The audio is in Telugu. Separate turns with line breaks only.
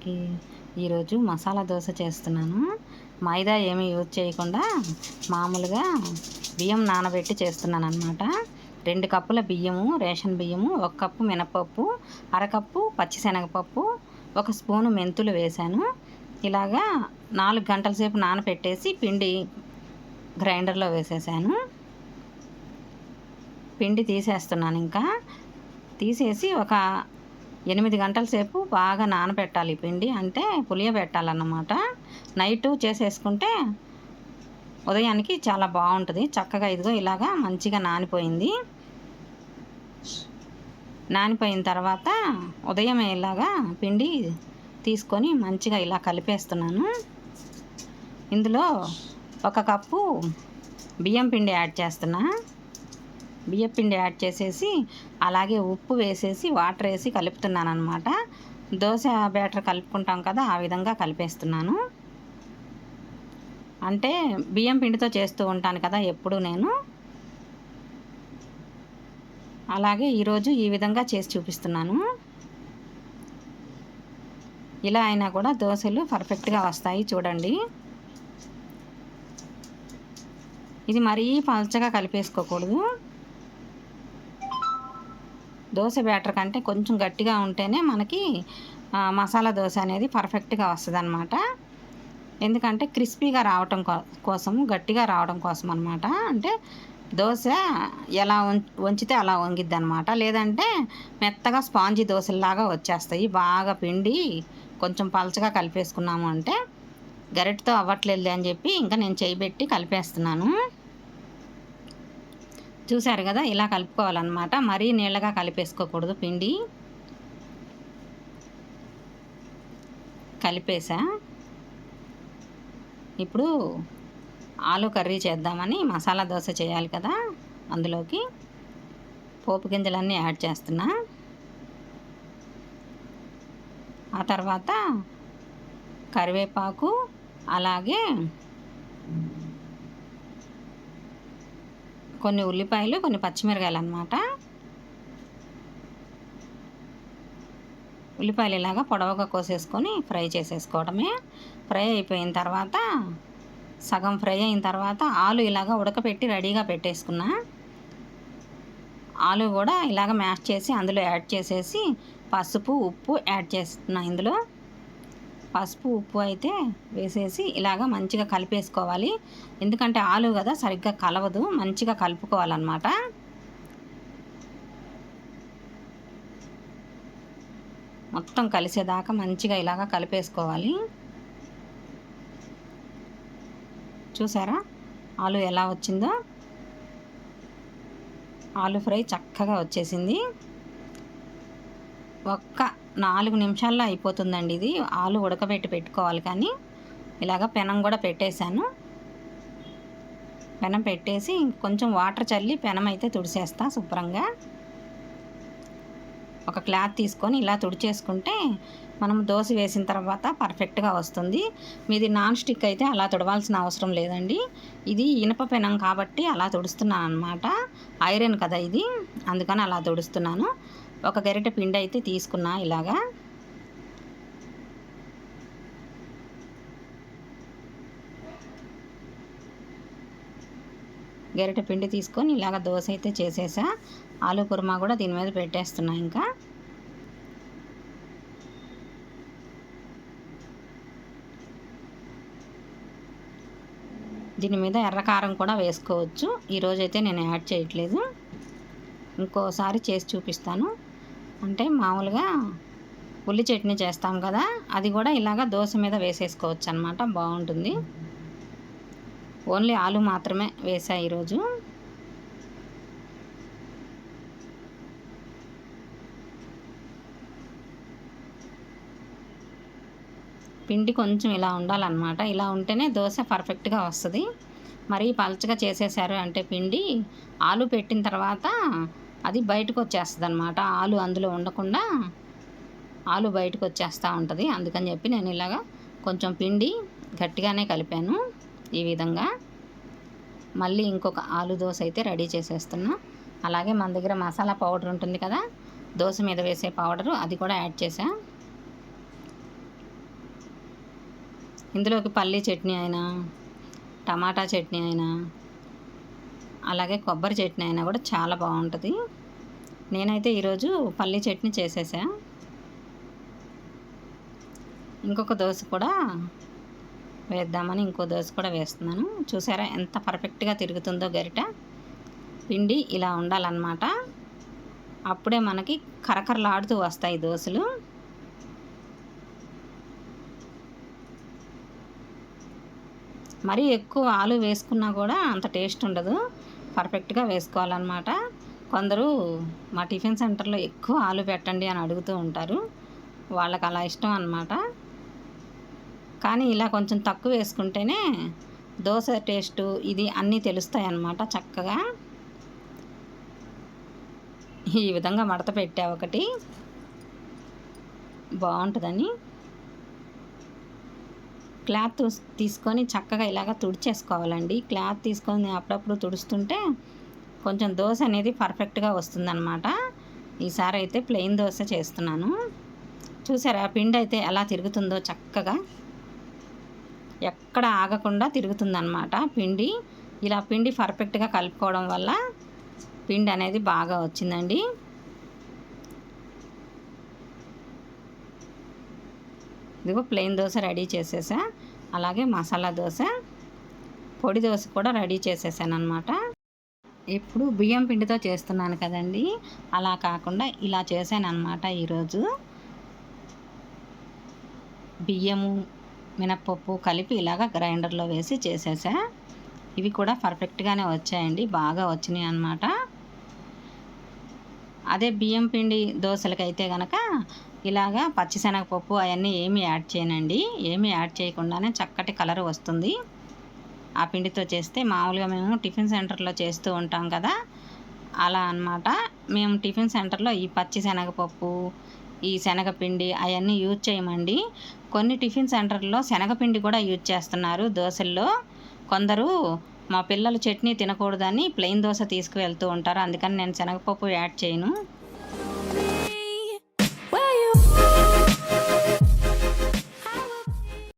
అందరికీ ఈరోజు మసాలా దోశ చేస్తున్నాను. మైదా ఏమీ యూజ్ చేయకుండా మామూలుగా బియ్యం నానబెట్టి చేస్తున్నాను అనమాట రెండు కప్పుల బియ్యము రేషన్ బియ్యము ఒక కప్పు మినపప్పు అరకప్పు పచ్చిశనగపప్పు ఒక స్పూను మెంతులు వేశాను. ఇలాగా నాలుగు గంటల సేపు నానబెట్టేసి పిండి గ్రైండర్లో వేసేసాను. పిండి తీసేస్తున్నాను ఇంకా. తీసేసి ఒక ఎనిమిది గంటల సేపు బాగా నానబెట్టాలి పిండి. అంటే పులియబెట్టాలన్నమాట నైట్ చేసేసుకుంటే ఉదయానికి చాలా బాగుంటుంది. చక్కగా ఇదిగో ఇలాగా మంచిగా నానిపోయింది. నానిపోయిన తర్వాత ఉదయం ఇలాగా పిండి తీసుకొని మంచిగా ఇలా కలిపేస్తున్నాను. ఇందులో ఒక కప్పు బియ్యం పిండి యాడ్ చేస్తున్నా. బియ్యపిండి యాడ్ చేసేసి అలాగే ఉప్పు వేసేసి వాటర్ వేసి కలుపుతున్నాను అనమాట దోశ బ్యాటర్ కలుపుకుంటాం కదా ఆ విధంగా కలిపేస్తున్నాను. అంటే బియ్యం పిండితో చేస్తూ ఉంటాను కదా ఎప్పుడు నేను. అలాగే ఈరోజు ఈ విధంగా చేసి చూపిస్తున్నాను. ఇలా అయినా కూడా దోశలు పర్ఫెక్ట్గా వస్తాయి చూడండి. ఇది మరీ పలచగా కలిపేసుకోకూడదు. దోశ బ్యాటర్ కంటే కొంచెం గట్టిగా ఉంటేనే మనకి మసాలా దోశ అనేది పర్ఫెక్ట్గా వస్తుంది అనమాట ఎందుకంటే క్రిస్పీగా రావటం కోసం గట్టిగా రావడం కోసం అనమాట అంటే దోశ ఎలా వంచితే అలా వంగిద్ది అనమాట లేదంటే మెత్తగా స్పాంజీ దోశలాగా వచ్చేస్తాయి. బాగా పిండి కొంచెం పలచగా కలిపేసుకున్నాము అంటే గరిటతో అవ్వట్లేదు అని చెప్పి ఇంకా నేను చేయి పెట్టి కలిపేస్తున్నాను. చూసారు కదా ఇలా కలుపుకోవాలన్నమాట. మరీ నీళ్ళగా కలిపేసుకోకూడదు పిండి. కలిపేసా. ఇప్పుడు ఆలు కర్రీ చేద్దామని మసాలా దోశ చేయాలి కదా అందులోకి. పోపు గింజలన్నీ యాడ్ చేస్తున్నా. ఆ తర్వాత కరివేపాకు అలాగే కొన్ని ఉల్లిపాయలు కొన్ని పచ్చిమిరకాయలు అనమాట ఉల్లిపాయలు ఇలాగా పొడవుగా కోసేసుకొని ఫ్రై చేసేసుకోవడమే. ఫ్రై అయిపోయిన తర్వాత సగం ఫ్రై అయిన తర్వాత ఆలు ఇలాగ ఉడకపెట్టి రెడీగా పెట్టేసుకున్నా. ఆలు కూడా ఇలాగ మ్యాష్ చేసి అందులో యాడ్ చేసేసి పసుపు ఉప్పు యాడ్ చేస్తున్నా ఇందులో. పసుపు ఉప్పు అయితే వేసేసి ఇలాగ మంచిగా కలిపేసుకోవాలి. ఎందుకంటే ఆలు కదా సరిగ్గా కలవదు మంచిగా కలుపుకోవాలన్నమాట. మొత్తం కలిసేదాకా మంచిగా ఇలాగ కలిపేసుకోవాలి. చూసారా? ఆలు ఎలా వచ్చిందో? ఆలు ఫ్రై చక్కగా వచ్చేసింది. ఒక్క నాలుగు నిమిషాల్లో అయిపోతుందండి ఇది. ఆలు ఉడకబెట్టి పెట్టుకోవాలి కానీ ఇలాగ పెనం కూడా పెట్టేశాను. పెనం పెట్టేసి కొంచెం వాటర్ చల్లి పెనం అయితే తుడిచేస్తా శుభ్రంగా. ఒక క్లాత్ తీసుకొని ఇలా తుడిచేసుకుంటే మనం దోశ వేసిన తర్వాత పర్ఫెక్ట్గా వస్తుంది. మీది నాన్ స్టిక్ అయితే అలా తుడవాల్సిన అవసరం లేదండి. ఇది ఇనప పెనం కాబట్టి అలా తుడుస్తున్నాను అనమాట ఐరన్ కదా ఇది. అందుకని అలా తుడుస్తున్నాను. ఒక గరిట పిండి అయితే తీసుకున్నా ఇలాగా. గరిట పిండి తీసుకొని ఇలాగ దోశ అయితే చేసేసా. ఆలు కుర్మా కూడా దీని మీద పెట్టేస్తున్నా ఇంకా. దీని మీద ఎర్రకారం కూడా వేసుకోవచ్చు. ఈరోజైతే నేను యాడ్ చేయట్లేదు. ఇంకోసారి చేసి చూపిస్తాను. అంటే మామూలుగా ఉల్లి చట్నీ చేస్తాం కదా అది కూడా ఇలాగ దోశ మీద వేసేసుకోవచ్చు అనమాట బాగుంటుంది. ఓన్లీ ఆలు మాత్రమే వేసా ఈరోజు. పిండి కొంచెం ఇలా ఉండాలన్నమాట. ఇలా ఉంటేనే దోశ పర్ఫెక్ట్గా వస్తుంది. మరీ పలచగా చేసేసారు అంటే పిండి ఆలు పెట్టిన తర్వాత అది బయటకు వచ్చేస్తుంది అనమాట ఆలు అందులో ఉండకుండా ఆలు బయటకు వచ్చేస్తూ ఉంటుంది. అందుకని చెప్పి నేను ఇలాగా కొంచెం పిండి గట్టిగానే కలిపాను ఈ విధంగా. మళ్ళీ ఇంకొక ఆలు దోశ అయితే రెడీ చేసేస్తున్నా. అలాగే మన దగ్గర మసాలా పౌడర్ ఉంటుంది కదా దోశ మీద వేసే పౌడరు అది కూడా యాడ్ చేసా ఇందులోకి పల్లీ చట్నీ అయినా టమాటా చట్నీ అయినా అలాగే కొబ్బరి చట్నీ అయినా కూడా చాలా బాగుంటుంది. నేనైతే ఈరోజు పల్లీ చట్నీ చేసేసా. ఇంకొక దోశ కూడా వేద్దామని ఇంకో దోశ కూడా వేస్తున్నాను. చూసారా ఎంత పర్ఫెక్ట్గా తిరుగుతుందో గరిట. పిండి ఇలా ఉండాలన్నమాట. అప్పుడే మనకి కరకరలాడుతూ వస్తాయి దోశలు. మరీ ఎక్కువ ఆలు వేసుకున్నా కూడా అంత టేస్ట్ ఉండదు. పర్ఫెక్ట్గా వేసుకోవాలన్నమాట. కొందరు మా టిఫిన్ సెంటర్లో ఎక్కువ ఆలు పెట్టండి అని అడుగుతూ ఉంటారు. వాళ్ళకి అలా ఇష్టం అనమాట కానీ ఇలా కొంచెం తక్కువ వేసుకుంటేనే దోశ టేస్టు ఇది అన్నీ తెలుస్తాయి అన్నమాట చక్కగా. ఈ విధంగా మడత పెట్టా ఒకటి. బాగుంటుందని. క్లాత్ తీసుకొని చక్కగా ఇలాగ తుడిచేసుకోవాలండి. క్లాత్ తీసుకొని అప్పుడప్పుడు తుడుస్తుంటే కొంచెం దోశ అనేది పర్ఫెక్ట్గా వస్తుందన్నమాట. ఈసారి అయితే ప్లెయిన్ దోశ చేస్తున్నాను. చూసారా పిండి అయితే ఎలా తిరుగుతుందో చక్కగా. ఎక్కడ ఆగకుండా తిరుగుతుందన్నమాట పిండి. ఇలా పిండి పర్ఫెక్ట్గా కలుపుకోవడం వల్ల పిండి అనేది బాగా వచ్చిందండి. ఇదిగో ప్లెయిన్ దోశ రెడీ చేసేసా. అలాగే మసాలా దోశ పొడి దోశ కూడా రెడీ చేసేసాను అనమాట ఇప్పుడు బియ్యం పిండితో చేస్తున్నాను కదండి అలా కాకుండా ఇలా చేశాను అనమాట ఈరోజు. బియ్యము మినప్పప్పు కలిపి ఇలాగ గ్రైండర్లో వేసి చేసేసా. ఇవి కూడా పర్ఫెక్ట్గానే వచ్చాయండి బాగా వచ్చినాయి అన్నమాట. అదే బియ్యం పిండి దోశలకైతే కనుక ఇలాగా పచ్చిశనగపప్పు అవన్నీ ఏమీ యాడ్ చేయనండి. ఏమీ యాడ్ చేయకుండానే చక్కటి కలర్ వస్తుంది. ఆ పిండితో చేస్తే మామూలుగా మేము టిఫిన్ సెంటర్లో చేస్తూ ఉంటాం కదా. అలా అనమాట మేము టిఫిన్ సెంటర్లో ఈ పచ్చి శనగపప్పు ఈ శనగపిండి అవన్నీ యూజ్ చేయమండి. కొన్ని టిఫిన్ సెంటర్లో శనగపిండి కూడా యూజ్ చేస్తున్నారు దోశల్లో. కొందరు మా పిల్లలు చట్నీ తినకూడదని ప్లెయిన్ దోశ తీసుకువెళ్తూ ఉంటారు. అందుకని నేను శనగపప్పు యాడ్ చేయను.